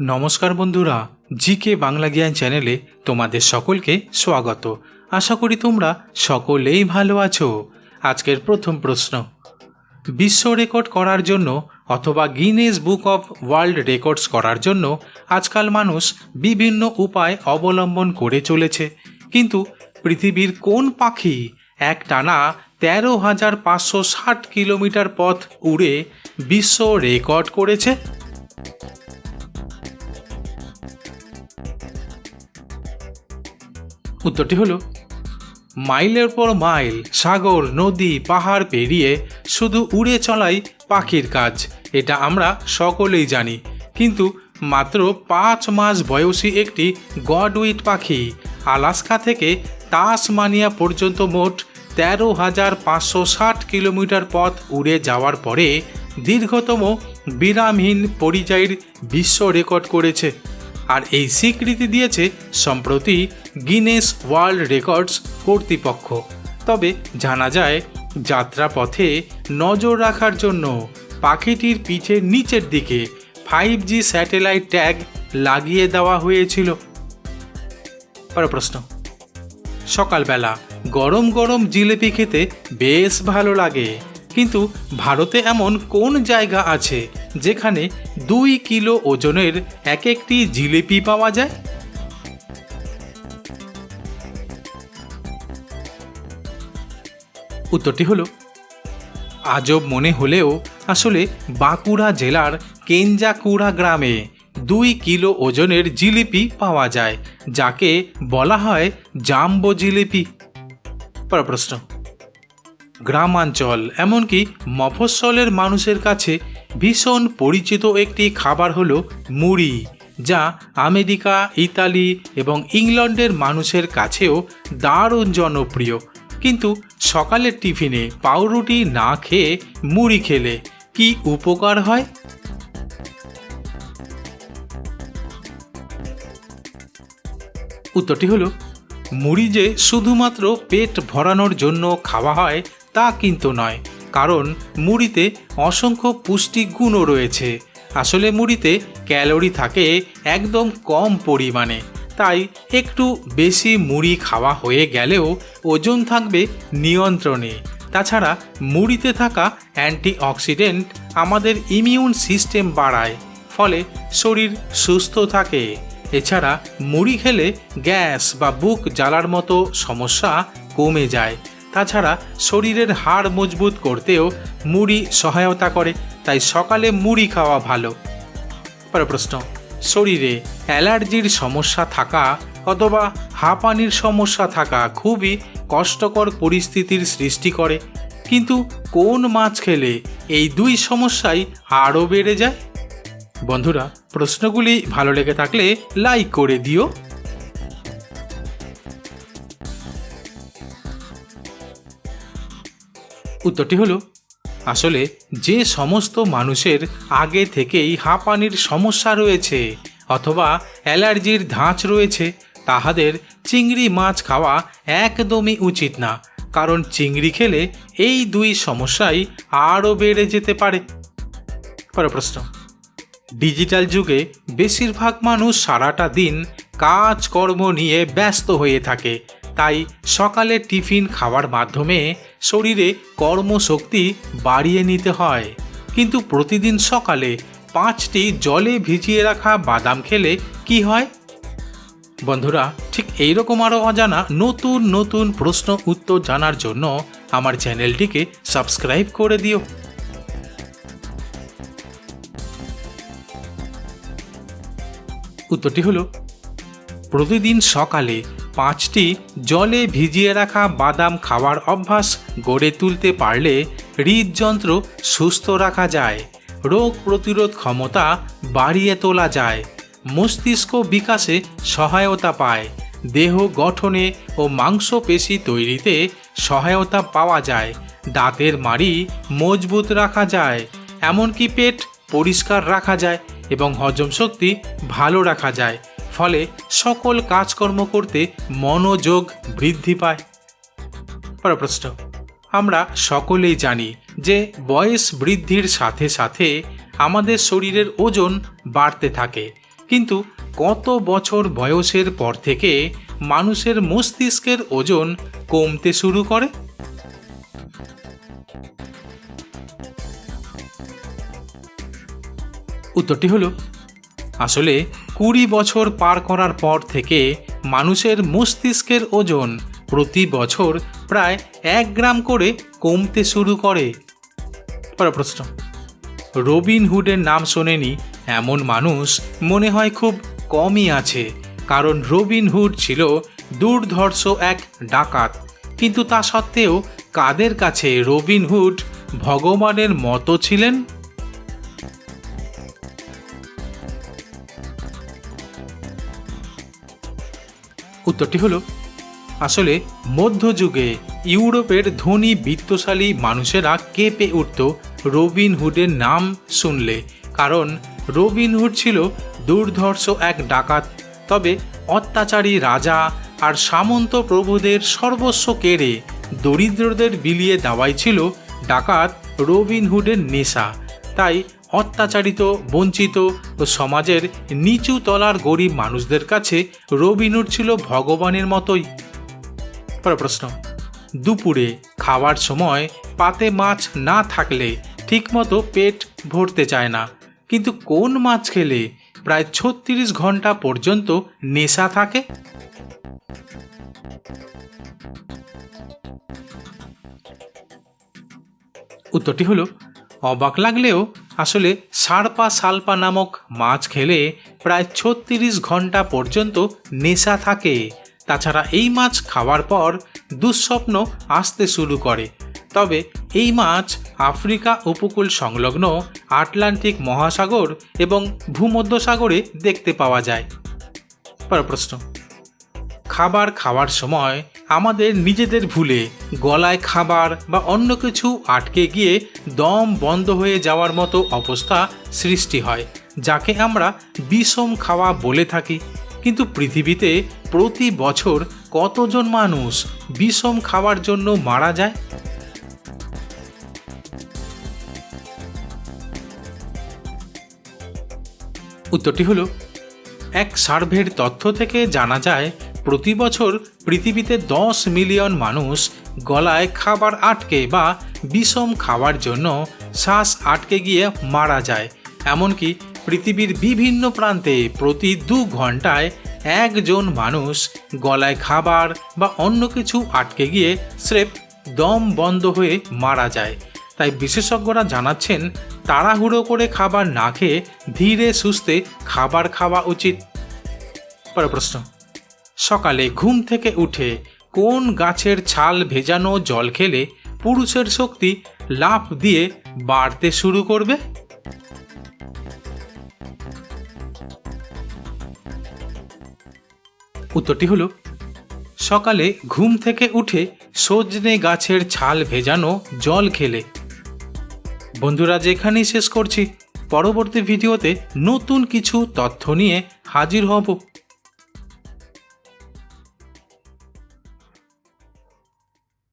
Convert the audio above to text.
নমস্কার বন্ধুরা জি কে বাংলা জ্ঞান চ্যানেলে তোমাদের সকলকে স্বাগত। আশা করি তোমরা সকলেই ভালো আছো। আজকের প্রথম প্রশ্ন। বিশ্ব রেকর্ড করার জন্য অথবা Guinness book of world records করার জন্য আজকাল মানুষ বিভিন্ন উপায় অবলম্বন করে চলেছে। কিন্তু পৃথিবীর কোন পাখি এক টানা তেরো হাজার পাঁচশো ষাট কিলোমিটার পথ উড়ে বিশ্ব রেকর্ড করেছে? উত্তরটি হলো, মাইলের পর মাইল, সাগর, নদী, পাহাড় পেরিয়ে শুধু উড়ে চলাই পাখির কাজ, এটা আমরা সকলেই জানি। কিন্তু মাত্র পাঁচ মাস বয়সী একটি গডউইট পাখি, আলাস্কা থেকে তাসমানিয়া পর্যন্ত মোট তেরো হাজার পাঁচশো ষাট কিলোমিটার পথ উড়ে যাওয়ার পরে দীর্ঘতম বিরামহীন পরিযায়ীর বিশ্ব রেকর্ড করেছে। আর এই স্বীকৃতি দিয়েছে সম্প্রতি গিনেস ওয়ার্ল্ড রেকর্ডস কর্তৃপক্ষ। তবে জানা যায়, যাত্রাপথে নজর রাখার জন্য পাখিটির পিঠের নিচের দিকে ফাইভ জি স্যাটেলাইট ট্যাগ লাগিয়ে দেওয়া হয়েছিল। পরের প্রশ্ন। সকালবেলা গরম গরম জিলিপি খেতে বেশ ভালো লাগে। কিন্তু ভারতে এমন কোন জায়গা আছে যেখানে দুই কিলো ওজনের এক একটি জিলিপি পাওয়া যায়। উত্তরটি হলো, আজব মনে হলেও আসলে বাঁকুড়া জেলার কেঞ্জাকুড়া গ্রামে দুই কিলো ওজনের জিলিপি পাওয়া যায়, যাকে বলা হয় জাম্বো জিলিপি। প্রশ্ন, গ্রামাঞ্চল এমনকি মফস্বলের মানুষের কাছে ভীষণ পরিচিত একটি খাবার হলো মুড়ি, যা আমেরিকা, ইতালি এবং ইংল্যান্ডের মানুষের কাছেও দারুণ জনপ্রিয়। কিন্তু সকালের টিফিনে পাউরুটি না খেয়ে মুড়ি খেলে কি উপকার হয়? উত্তরটি হলো, মুড়ি যে শুধুমাত্র পেট ভরানোর জন্য খাওয়া হয় তা কিন্তু নয়। কারণ মুড়িতে অসংখ্য পুষ্টি গুণও রয়েছে। আসলে মুড়িতে ক্যালোরি থাকে একদম কম পরিমাণে। তাই একটু বেশি মুড়ি খাওয়া হয়ে গেলেও ওজন থাকবে নিয়ন্ত্রণে। তাছাড়া মুড়িতে থাকা অ্যান্টিঅক্সিডেন্ট আমাদের ইমিউন সিস্টেম বাড়ায়, ফলে শরীর সুস্থ থাকে। এছাড়া মুড়ি খেলে গ্যাস বা বুক জ্বালার মতো সমস্যা কমে যায়। তাছাড়া শরীরের হাড় মজবুত করতেও মুড়ি সহায়তা করে, তাই সকালে মুড়ি খাওয়া ভালো। পরের প্রশ্ন শরীরে অ্যালার্জির সমস্যা থাকা অথবা হাঁপানির সমস্যা থাকা খুবই কষ্টকর পরিস্থিতির সৃষ্টি করে, কিন্তু কোন মাছ খেলে এই দুই সমস্যাই আরও বেড়ে যায়? বন্ধুরা, প্রশ্নগুলি ভালো লেগে থাকলে লাইক করে দিও। উত্তরটি হলো, আসলে যে সমস্ত মানুষের আগে থেকেই হাঁপানির সমস্যা রয়েছে অথবা অ্যালার্জির ধাঁচ রয়েছে, তাহাদের চিংড়ি মাছ খাওয়া একদমই উচিত না। কারণ চিংড়ি খেলে এই দুই সমস্যাই আরও বেড়ে যেতে পারে। পরের প্রশ্ন। ডিজিটাল যুগে বেশিরভাগ মানুষ সারাটা দিন কাজকর্ম নিয়ে ব্যস্ত হয়ে থাকে। তাই সকালে টিফিন খাওয়ার মাধ্যমে শরীরে কর্মশক্তি বাড়িয়ে নিতে হয়। কিন্তু প্রতিদিন সকালে পাঁচটি জলে ভিজিয়ে রাখা বাদাম খেলে কি হয়? বন্ধুরা, ঠিক এইরকম আরও অজানা নতুন নতুন প্রশ্ন উত্তর জানার জন্য আমার চ্যানেলটিকে সাবস্ক্রাইব করে দিও। উত্তরটি হলো, প্রতিদিন সকালে পাঁচটি জলে ভিজিয়ে রাখা বাদাম খাওয়ার অভ্যাস গড়ে তুলতে পারলে হৃদযন্ত্র সুস্থ রাখা যায়, রোগ প্রতিরোধ ক্ষমতা বাড়িয়ে তোলা যায়, মস্তিষ্ক বিকাশে সহায়তা পায়, দেহ গঠনে ও মাংসপেশি তৈরিতে সহায়তা পাওয়া যায়, দাঁতের মাড়ি মজবুত রাখা যায়, এমনকি পেট পরিষ্কার রাখা যায় এবং হজম শক্তি ভালো রাখা যায়। ফলে সকল কাজকর্ম করতে মনোযোগ বৃদ্ধি পায়। পরের প্রশ্ন আমরা সকলেই জানি যে বয়স বৃদ্ধির সাথে সাথে আমাদের শরীরের ওজন বাড়তে থাকে, কিন্তু কত বছর বয়সের পর থেকে মানুষের মস্তিষ্কের ওজন কমতে শুরু করে? উত্তরটি হলো, আসলে কুড়ি বছর পার করার পর থেকে মানুষের মস্তিষ্কের ওজন প্রতি বছর প্রায় এক গ্রাম করে কমতে শুরু করে। প্রশ্ন। রবিন হুডের নাম শোনেনি, এমন মানুষ মনে হয় খুব কমই আছে, কারণ রবিন হুড ছিল দুর্ধর্ষ এক ডাকাত। কিন্তু তা সত্ত্বেও কাদের কাছে রবিন হুড ভগবানের মতো ছিলেন? উত্তরটি হলো, আসলে মধ্যযুগে ইউরোপের ধনী বিত্তশালী মানুষেরা কেঁপে উঠত রবিনহুডের নাম শুনলে। কারণ রবিনহুড ছিল দুর্ধর্ষ এক ডাকাত, তবে অত্যাচারী রাজা আর সামন্ত প্রভুদের সর্বস্ব কেড়ে দরিদ্রদের বিলিয়ে দেওয়াই ছিল ডাকাত রবিনহুডের নেশা। তাই অত্যাচারিত, বঞ্চিত ও সমাজের নিচু তলার গরিব মানুষদের কাছে রবিনুর ছিল ভগবানের মতোই। পরের প্রশ্ন, দুপুরে খাওয়ার সময় পাতে মাছ না থাকলে ঠিকমতো পেট ভরতে চায় না, কিন্তু কোন মাছ খেলে প্রায় ছত্রিশ ঘণ্টা পর্যন্ত নেশা থাকে? উত্তরটি হলো অবাক লাগলেও আসলে সারপা সালপা নামক মাছ খেলে প্রায় ছত্রিশ ঘণ্টা পর্যন্ত নেশা থাকে। তাছাড়া এই মাছ খাওয়ার পর দুঃস্বপ্ন আসতে শুরু করে। তবে এই মাছ আফ্রিকা উপকূল সংলগ্ন আটলান্টিক মহাসাগর এবং ভূমধ্যসাগরে দেখতে পাওয়া যায়। পর প্রশ্ন, খাবার খাওয়ার সময় আমাদের নিজেদের ভুলে গলায় খাবার বা অন্য কিছু আটকে গিয়ে দম বন্ধ হয়ে যাওয়ার মতো অবস্থা সৃষ্টি হয়, যাকে আমরা বিষম খাওয়া বলে থাকি। কিন্তু পৃথিবীতে প্রতি বছর কতজন মানুষ বিষম খাওয়ার জন্য মারা যায়? উত্তরটি হলো, এক সার্ভের তথ্য থেকে জানা যায় প্রতি বছর পৃথিবীতে দশ মিলিয়ন মানুষ গলায় খাবার আটকে বা বিষম খাওয়ার জন্য শ্বাস আটকে গিয়ে মারা যায়। এমনকি পৃথিবীর বিভিন্ন প্রান্তে প্রতি দু ঘন্টায় একজন মানুষ গলায় খাবার বা অন্য কিছু আটকে গিয়ে স্রেফ দম বন্ধ হয়ে মারা যায়। তাই বিশেষজ্ঞরা জানাচ্ছেন, তাড়াহুড়ো করে খাবার না খেয়ে ধীরে সুস্থে খাবার খাওয়া উচিত। পরের প্রশ্ন। সকালে ঘুম থেকে উঠে কোন গাছের ছাল ভেজানো জল খেলে পুরুষের শক্তি লাফ দিয়ে বাড়তে শুরু করবে? উত্তরটি হলো, সকালে ঘুম থেকে উঠে সজনে গাছের ছাল ভেজানো জল খেলে। বন্ধুরা যেখানেই শেষ করছি। পরবর্তী ভিডিওতে নতুন কিছু তথ্য নিয়ে হাজির হব।